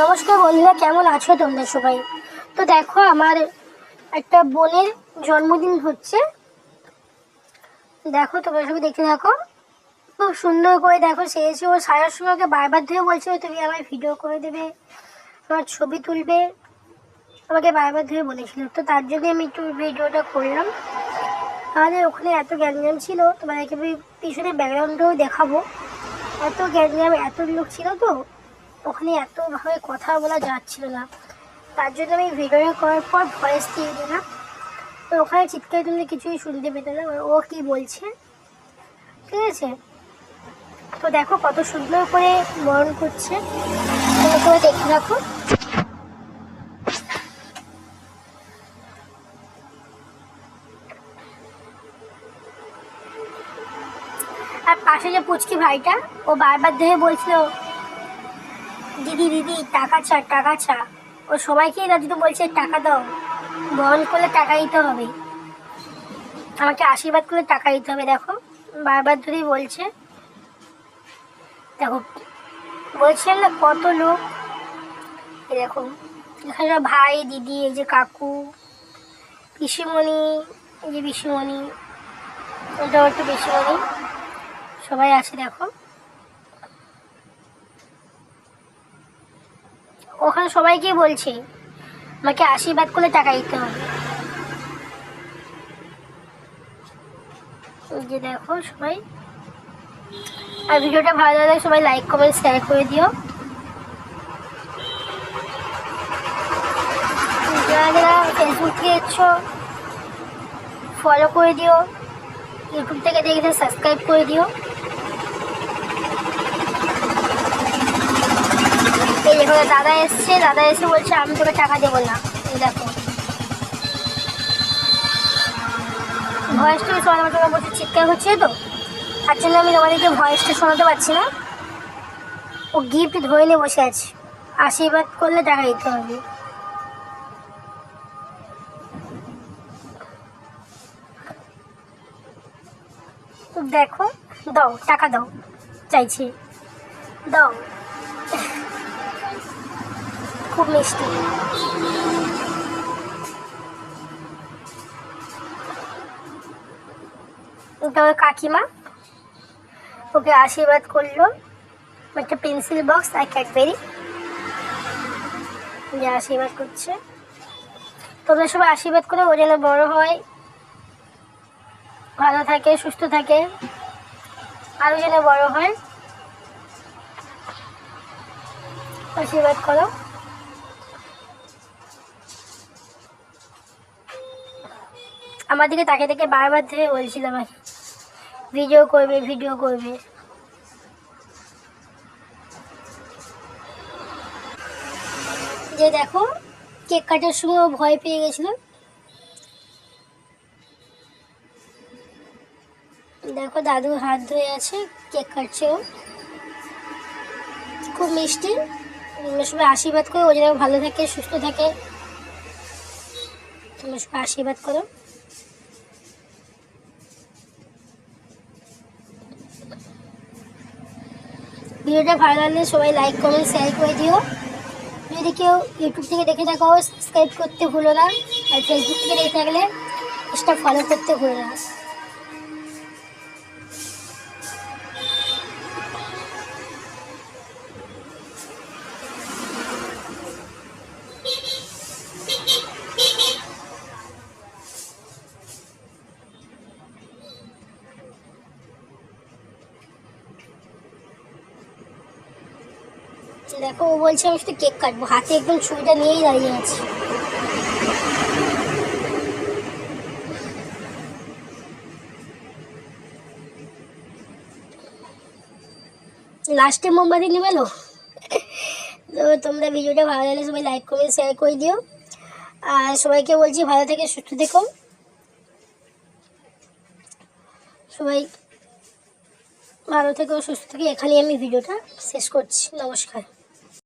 নমস্কার বন্ধুরা, কেমন আছো তোমরা সবাই? তো দেখো, আমার একটা বোনের জন্মদিন হচ্ছে। দেখো, তোমরা সবাই দেখতে থাকো। খুব সুন্দর করে দেখো সেরেছে ও সময় ওকে বারবার ধরে বলছিল তুমি আমার ভিডিও করে দেবে আমার ছবি তুলবে। আমাকে বারবার ধরে বলেছিল। তো তার জন্য আমি একটু ভিডিওটা করলাম। আমাদের ওখানে এত গ্যাঞ্জাম ছিল, তোমাদেরকে পিছনে ব্যাকগ্রাউন্ডটাও দেখাবো। এত গ্যাঞ্জাম, এত লোক ছিল তো ওখানে এতভাবে কথা বলা যাচ্ছিল না। তার জন্য আমি ভিডিও করার পর ভয়েস দিয়ে দিলাম। তো ওখানে চিৎকার তুমি কিছুই শুনতে পেতে না। ও কি বলছে? ঠিক আছে? তো দেখো কত সুন্দর করে বরণ করছে। সবাই দেখে রাখো। আর পাশে যে পুচকি ভাইটা, ও বারবার ধরে বলছিল দিদি দিদি, টাকা চা টাকা চা। ও সবাইকেই দাদু তো বলছে, টাকা দাও। বহন করলে টাকা দিতে হবে। আমাকে আশীর্বাদ করে টাকা দিতে হবে, দেখো। বারবার ধরেই বলছে। দেখো বলছেন না, কত লোক। দেখো, এখানে ভাই, দিদি, এই যে কাকু, পিসিমণি, এই যে পিসিমণি এটাও একটু পিসিমণি। সবাই আছে, দেখো। ওখানে সবাইকে বলছে, আমাকে আশীর্বাদ করে টাকা দিতে হবে। যে দেখো সবাই। আর ভিডিওটা ভালো লাগলে সবাই লাইক কমেন্ট শেয়ার করে দিও। ফেসবুক থেকে এসছো ফলো করে দিও। ইউটিউব থেকে দেখে সাবস্ক্রাইব করে দিও। এই দাদা এসছে, দাদা এসে বলছে আমি তোকে টাকা দেবো না। দেখো। ভয়েসটা শোনাতে তোমার বলছে চিৎকার হচ্ছে তো। তার জন্য আমি তোমাদেরকে ভয়েসটা শোনাতে পারছি না। ও গিফট ধরে নিয়ে বসে আছে। আশীর্বাদ করলে টাকা দিতে হবে। দেখো, দাও, টাকা দাও। চাইছি। দাও। খুব মিষ্টি। এটা কাকিমা। ওকে আশীর্বাদ করল। একটা পেন্সিল বক্স আর ক্যাডবেরি। যে আশীর্বাদ করছে। তোমরা সবাই আশীর্বাদ করে, ও যেন বড় হয়। ভালো থাকে, সুস্থ থাকে। আরও যেন বড় হয়। আশীর্বাদ করো। আমার দিকে তাকে থেকে বারবার ধরে বলছিলাম আর ভিডিও করবে ভিডিও করবে। যে দেখো, কেক কাটার সময় ও ভয় পেয়ে গেছিল। দেখো দাদু হাত ধুয়ে আছে, কেক কাটছে ও। খুব মিষ্টি। সবাই আশীর্বাদ করো, ও যেন ভালো থাকে, সুস্থ থাকে। তোমরা সবাই আশীর্বাদ করো। ভিডিওটা ভালো লাগলে সবাই লাইক কমেন্ট শেয়ার করে দিও। যদি কেউ ইউটিউব থেকে দেখে থাকো সাবস্ক্রাইব করতে ভুলো না, আর ফেসবুক থেকে দেখে থাকলে সেটা ফলো করতে ভুলো না। দেখো, ও বলছে আমি শুধু কেক কাটবো। হাতে একদম ছুরিটা নিয়েই দাঁড়িয়ে আছি। লাস্টে মোমবাতি নিবেলো তো তোমরা ভিডিওটা ভালো লাগলে সবাই লাইক করে শেয়ার করে দিও। আর সবাইকে বলছি ভালো থেকে সুস্থ থেকো। সবাই ভালো থেকো, সুস্থ থেকে। এখানেই আমি ভিডিওটা শেষ করছি। নমস্কার।